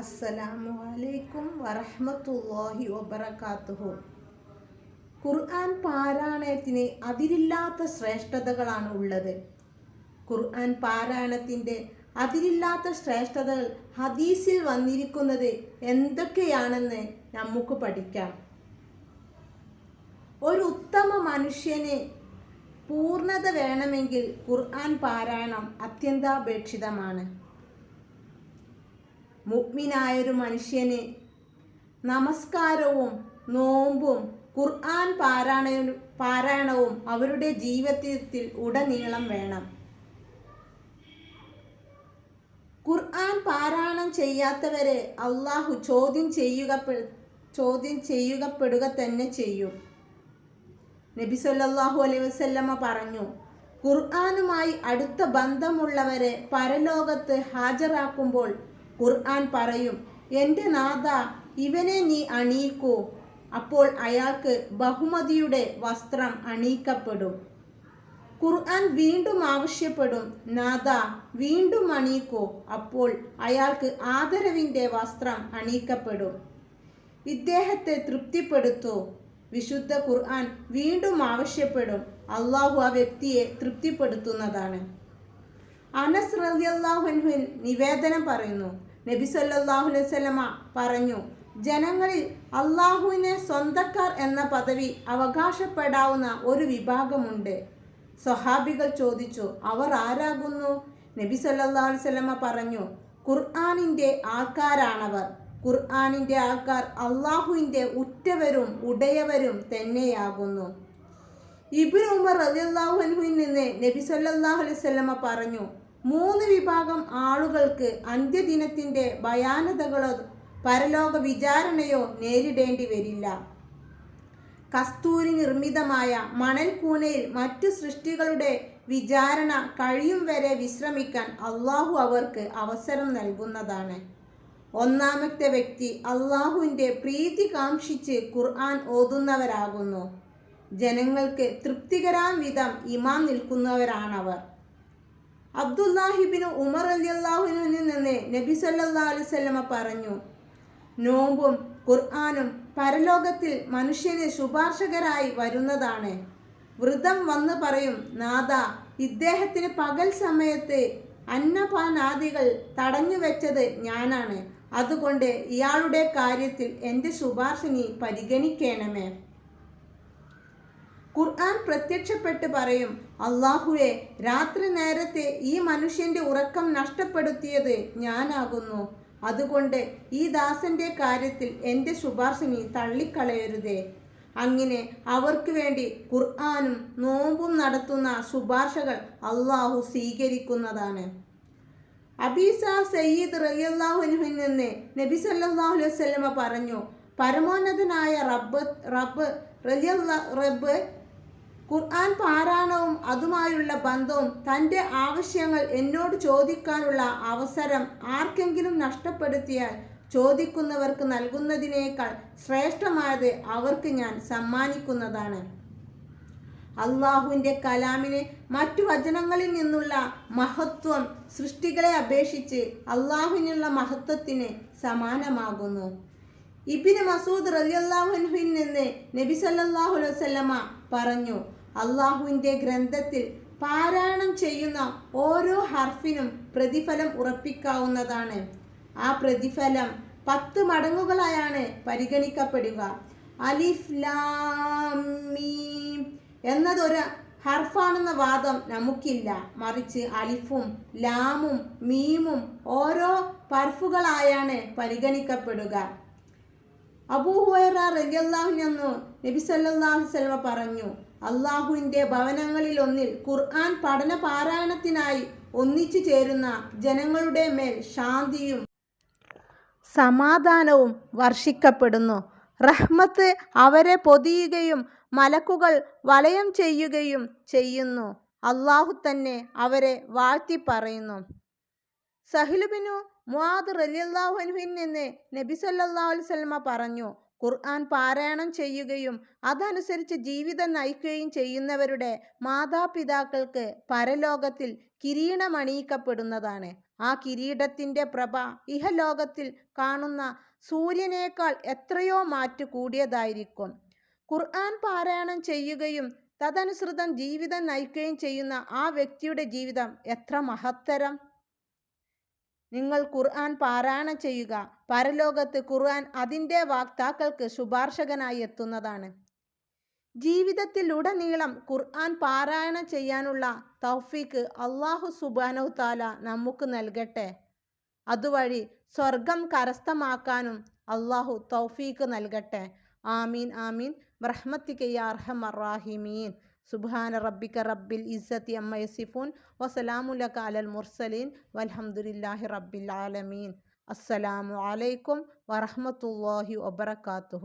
അസ്സലാമു അലൈക്കും വറഹ്മത്തുള്ളാഹി വബറകാതുഹു ഖുർആൻ പാരായണത്തിന് അതിരില്ലാത്ത ശ്രേഷ്ഠതകളാണ് ഉള്ളത്. ഖുർആൻ പാരായണത്തിന്റെ അതിരില്ലാത്ത ശ്രേഷ്ഠതകൾ ഹദീസിൽ വന്നിരിക്കുന്നത് എന്തൊക്കെയാണെന്ന് നമുക്ക് പഠിക്കാം. ഒരു ഉത്തമ മനുഷ്യന് പൂർണത വേണമെങ്കിൽ ഖുർആൻ പാരായണം അത്യന്താപേക്ഷിതമാണ്. മുഗ്മിനായൊരു മനുഷ്യന് നമസ്കാരവും നോമ്പും ഖുർആൻ പാരായണ പാരായണവും അവരുടെ ജീവിതത്തിൽ ഉടനീളം വേണം. ഖുർആൻ പാരായണം ചെയ്യാത്തവരെ അള്ളാഹു ചോദ്യം ചെയ്യുക ചോദ്യം ചെയ്യുകപ്പെടുക തന്നെ ചെയ്യും. നബി സല്ലാഹു അലൈഹി വസല്ലമ പറഞ്ഞു ഖുർആാനുമായി അടുത്ത ബന്ധമുള്ളവരെ പരലോകത്ത് ഹാജരാക്കുമ്പോൾ ഖുർആൻ പറയും എന്റെ നാഥ ഇവനെ നീ അണിയിക്കൂ. അപ്പോൾ അയാൾക്ക് ബഹുമതിയുടെ വസ്ത്രം അണിയിക്കപ്പെടും. ഖുർആൻ വീണ്ടും ആവശ്യപ്പെടും നാഥ വീണ്ടും അണിയിക്കൂ. അപ്പോൾ അയാൾക്ക് ആദരവിന്റെ വസ്ത്രം അണിയിക്കപ്പെടും. ഇദ്ദേഹത്തെ തൃപ്തിപ്പെടുത്തൂ. വിശുദ്ധ ഖുർആൻ വീണ്ടും ആവശ്യപ്പെടും അള്ളാഹു ആ വ്യക്തിയെ തൃപ്തിപ്പെടുത്തുന്നതാണ്. അനസ് റളിയല്ലാഹുവിൻ നിവേദനം പറയുന്നു. നബി സല്ലാഹു അലൈഹി വസല്ലമ പറഞ്ഞു ജനങ്ങളിൽ അള്ളാഹുവിനെ സ്വന്തക്കാർ എന്ന പദവി അവകാശപ്പെടാവുന്ന ഒരു വിഭാഗമുണ്ട്. സ്വഹാബികൾ ചോദിച്ചു അവർ ആരാകുന്നു? നബി സല്ലാ അലൈഹി വസല്ലമ പറഞ്ഞു ഖുർആാനിന്റെ ആൾക്കാരാണവർ. ഖുർആാനിന്റെ ആൾക്കാർ അള്ളാഹുവിന്റെ ഉറ്റവരും ഉടയവരും തന്നെയാകുന്നു. ഇബിൻ ഉമർ റളിയല്ലാഹു അൻഹുവിൽ നിന്ന് നബി സല്ലാഹു അലൈഹി വസല്ലമ പറഞ്ഞു മൂന്ന് വിഭാഗം ആളുകൾക്ക് അന്ത്യദിനത്തിന്റെ ഭയാനതകളോ പരലോക വിചാരണയോ നേരിടേണ്ടി വരില്ല. കസ്തൂരി നിർമ്മിതമായ മണൽക്കൂനയിൽ മറ്റു സൃഷ്ടികളുടെ വിചാരണ കഴിയും വരെ വിശ്രമിക്കാൻ അള്ളാഹു അവർക്ക് അവസരം നൽകുന്നതാണ്. ഒന്നാമത്തെ വ്യക്തി അള്ളാഹുവിന്റെ പ്രീതി കാംക്ഷിച്ച് ഖുർആൻ ഓതുന്നവരാകുന്നു. ജനങ്ങൾക്ക് തൃപ്തികരാം വിധം ഇമാം നിൽക്കുന്നവരാണവർ. അബ്ദുല്ലാഹിബിന് ഉമർ അലി അള്ളാഹുവിനിൽ നിന്ന് നബി സല്ലാ അലുസല്ലമ പറഞ്ഞു. നോമ്പും ഖുർആാനും പരലോകത്തിൽ മനുഷ്യന് ശുപാർശകരായി വരുന്നതാണ്. വൃതം വന്ന് പറയും നാഥ ഇദ്ദേഹത്തിന് പകൽ സമയത്ത് അന്നപാനാദികൾ തടഞ്ഞു വെച്ചത് ഞാനാണ്. അതുകൊണ്ട് ഇയാളുടെ കാര്യത്തിൽ എന്റെ ശുപാർശ നീ പരിഗണിക്കണമേ. ഖുർആൻ പ്രത്യക്ഷപ്പെട്ട് പറയും അള്ളാഹുവെ രാത്രി നേരത്തെ ഈ മനുഷ്യന്റെ ഉറക്കം നഷ്ടപ്പെടുത്തിയത് ഞാനാകുന്നു. അതുകൊണ്ട് ഈ ദാസന്റെ കാര്യത്തിൽ എന്റെ ശുപാർശ നീ തള്ളിക്കളയരുതേ അങ്ങനെ അവർക്ക് വേണ്ടി ഖുർആാനും നോമ്പും നടത്തുന്ന ശുപാർശകൾ അള്ളാഹു സ്വീകരിക്കുന്നതാണ്. അബീസ സയ്യിദ് റലിയല്ലാഹുനുവിൽ നിന്ന് നബി സല്ലല്ലാഹു അലൈഹി വസല്ലമ പറഞ്ഞു പരമോന്നതനായ റബ്ബ് റബ്ബ് റബ്ബ് ഖുർആൻ പാരായണവും അതുമായുള്ള ബന്ധവും തന്റെ ആവശ്യങ്ങൾ എന്നോട് ചോദിക്കാനുള്ള അവസരം ആർക്കെങ്കിലും നഷ്ടപ്പെടുത്തിയാൽ ചോദിക്കുന്നവർക്ക് നൽകുന്നതിനേക്കാൾ ശ്രേഷ്ഠമായത് അവർക്ക് ഞാൻ സമ്മാനിക്കുന്നതാണ്. അള്ളാഹുവിന്റെ കലാമിന് മറ്റു വചനങ്ങളിൽ നിന്നുള്ള മഹത്വം സൃഷ്ടികളെ അപേക്ഷിച്ച് അള്ളാഹുവിനുള്ള മഹത്വത്തിന് സമാനമാകുന്നു. ഇബിന് മസൂദ് റലിയല്ലാഹുൻഹുവിൽ നിന്ന് നബി വസല്ലമ പറഞ്ഞു അള്ളാഹുവിന്റെ ഗ്രന്ഥത്തിൽ പാരായണം ചെയ്യുന്ന ഓരോ ഹർഫിനും പ്രതിഫലം ഉറപ്പിക്കാവുന്നതാണ്. ആ പ്രതിഫലം പത്ത് മടങ്ങുകളായാണ് പരിഗണിക്കപ്പെടുക. അലിഫ് ലാം മീം എന്നതൊരു ഹർഫാണെന്ന വാദം നമുക്കില്ല. മറിച്ച് അലിഫും ലാമും മീമും ഓരോ പർഫുകളായാണ് പരിഗണിക്കപ്പെടുക. അബൂഹുറ റലിയല്ലാഹുനെന്നു നബി സല്ലല്ലാഹു വസല്ലമ പറഞ്ഞു അള്ളാഹുവിന്റെ ഭവനങ്ങളിൽ ഒന്നിൽ ഖുർആൻ പഠന പാരായണത്തിനായി ഒന്നിച്ചു ചേരുന്ന ജനങ്ങളുടെ മേൽ ശാന്തിയും സമാധാനവും വർഷിക്കപ്പെടുന്നു. റഹ്മത്ത് അവരെ പൊതിയുകയും മലക്കുകൾ വലയം ചെയ്യുകയും ചെയ്യുന്നു. അള്ളാഹു തന്നെ അവരെ വാഴ്ത്തി പറയുന്നു. സഹിലുബിനു മുഹാദ് റലിയല്ലാഹുവിൽ നിന്ന് നബി വസല്ലമ പറഞ്ഞു ഖുർആൻ പാരായണം ചെയ്യുകയും അതനുസരിച്ച് ജീവിതം നയിക്കുകയും ചെയ്യുന്നവരുടെ മാതാപിതാക്കൾക്ക് പരലോകത്തിൽ കിരീടമണിയിക്കപ്പെടുന്നതാണ്. ആ കിരീടത്തിന്റെ പ്രഭ ഇഹലോകത്തിൽ കാണുന്ന സൂര്യനേക്കാൾ എത്രയോ മാറ്റു കൂടിയതായിരിക്കും. ഖുർആൻ പാരായണം ചെയ്യുകയും തദനുസൃതം ജീവിതം നയിക്കുകയും ചെയ്യുന്ന ആ വ്യക്തിയുടെ ജീവിതം എത്ര മഹത്തരം! നിങ്ങൾ ഖുർആൻ പാരായണം ചെയ്യുക. പരലോകത്ത് ഖുർആൻ അതിന്റെ വാക്താക്കൾക്ക് ശുപാർശകനായി എത്തുന്നതാണ്. ജീവിതത്തിലുടനീളം ഖുർആൻ പാരായണം ചെയ്യാനുള്ള തൗഫീക്ക് അള്ളാഹു സുബാനു താല നമുക്ക് നൽകട്ടെ. അതുവഴി സ്വർഗം കരസ്ഥമാക്കാനും അള്ളാഹു തൗഫീക്ക് നൽകട്ടെ. ആമീൻ ആമീൻ. سبحان ربك رب العزة أما يصفون وسلام لك على المرسلين والحمد لله رب العالمين. السلام عليكم ورحمة الله وبركاته.